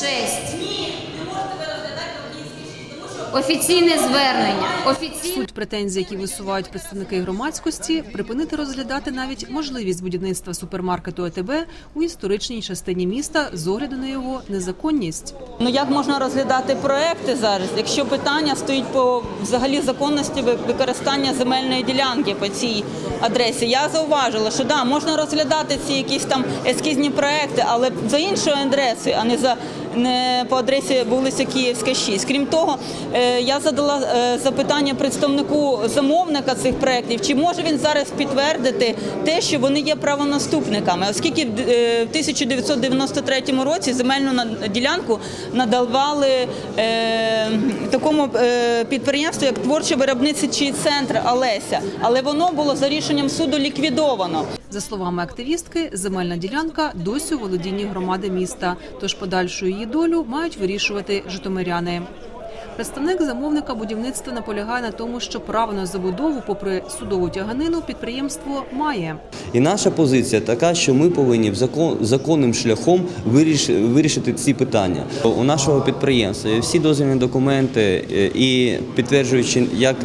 Шесть. Ні, не можете ви розглядати українські Офіційне звернення. Офіційне. Суть претензій, які висувають представники громадськості, припинити розглядати навіть можливість будівництва супермаркету АТБ у історичній частині міста з огляду на його незаконність. Ну як можна розглядати проекти зараз, якщо питання стоїть по взагалі законності використання земельної ділянки по цій адресі? Я зауважила, що да, можна розглядати ці якісь там ескізні проекти, але за іншою адресою, а не за не по адресі вулиця Київська 6. Крім того, я задала е, запитання представнику замовника цих проєктів, чи може він зараз підтвердити те, що вони є правонаступниками, оскільки в е, в 1993 році земельну ділянку надавали е, такому е, підприємству, як творчо виробничий центр Олеся, але воно було за рішенням суду ліквідовано. За словами активістки, земельна ділянка досі у володінні громади міста, тож подальшу її долю мають вирішувати житомиряни. Представник замовника будівництва наполягає на тому, що право на забудову, попри судову тяганину, підприємство має. І наша позиція така, що ми повинні законним шляхом виріш, вирішити ці питання. У нашого підприємства всі дозвільні документи е, і підтверджуючи як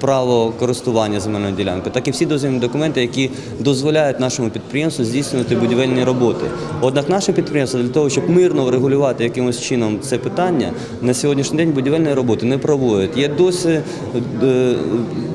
право користування земельною ділянкою, так і всі дозвільні документи, які дозволяють нашому підприємству здійснювати будівельні роботи. Однак наше підприємство для того, щоб мирно врегулювати якимось чином це питання, на сьогоднішній день будівельні роботи не проводять. Є досі е,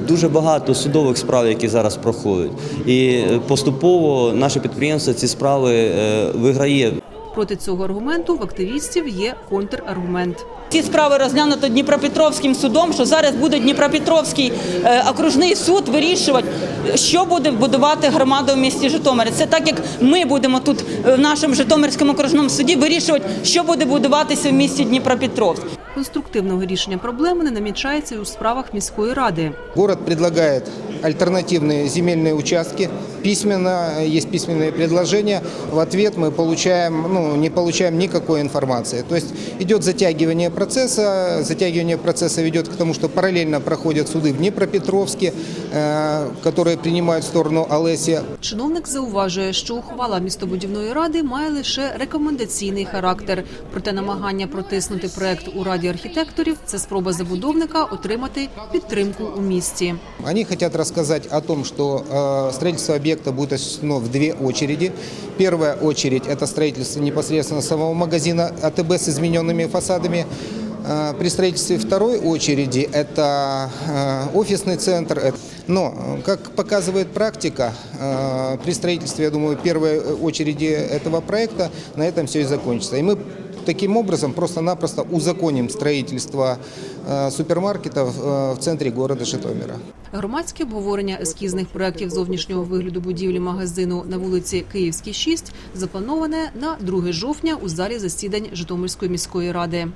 дуже багато судових справ, які зараз проходять. І е, поступово наше підприємство ці справи е, виграє. Проти цього аргументу в активістів є контраргумент. Ці справи розглянуто Дніпропетровським судом, що зараз буде Дніпропетровський е, окружний суд вирішувати, що буде будувати громада в місті Житомирі. Це так, як ми будемо тут е, в нашому Житомирському окружному суді вирішувати, що буде будуватися в місті Дніпропетровськ. Конструктивного рішення проблеми не намічається і у справах міської ради. Город предлагает альтернативные земельные участки Письменно, есть письменные предложения. В ответ мы получаем, ну, не получаем никакой информации. То есть идет затягивание процесса. Затягивание процесса ведет к тому, что параллельно проходят суды в Днепропетровске, э, которые принимают сторону Олеся. Чиновник зауважує, що ухвала містобудівної ради має лише рекомендаційний характер. Проте намагання протиснути проект у раді архітекторів це спроба забудовника отримати підтримку у місті. Они хотят рассказать о том, что э, строительство объекта будет осуществлено в две очереди. Первая очередь – это строительство непосредственно самого магазина АТБ с измененными фасадами. Э, При строительстве второй очереди это э, офисный центр. Но, э, как показывает практика, при строительстве, я думаю, первой очереди этого проекта на этом все и закончится. И мы таким образом просто-напросто узаконим строительство супермаркетов в центре города Житомира. Громадське обговорення ескізних проєктів зовнішнього вигляду будівлі магазину на вулиці Київській 6 заплановане на 2 жовтня у залі засідань Житомирської міської ради.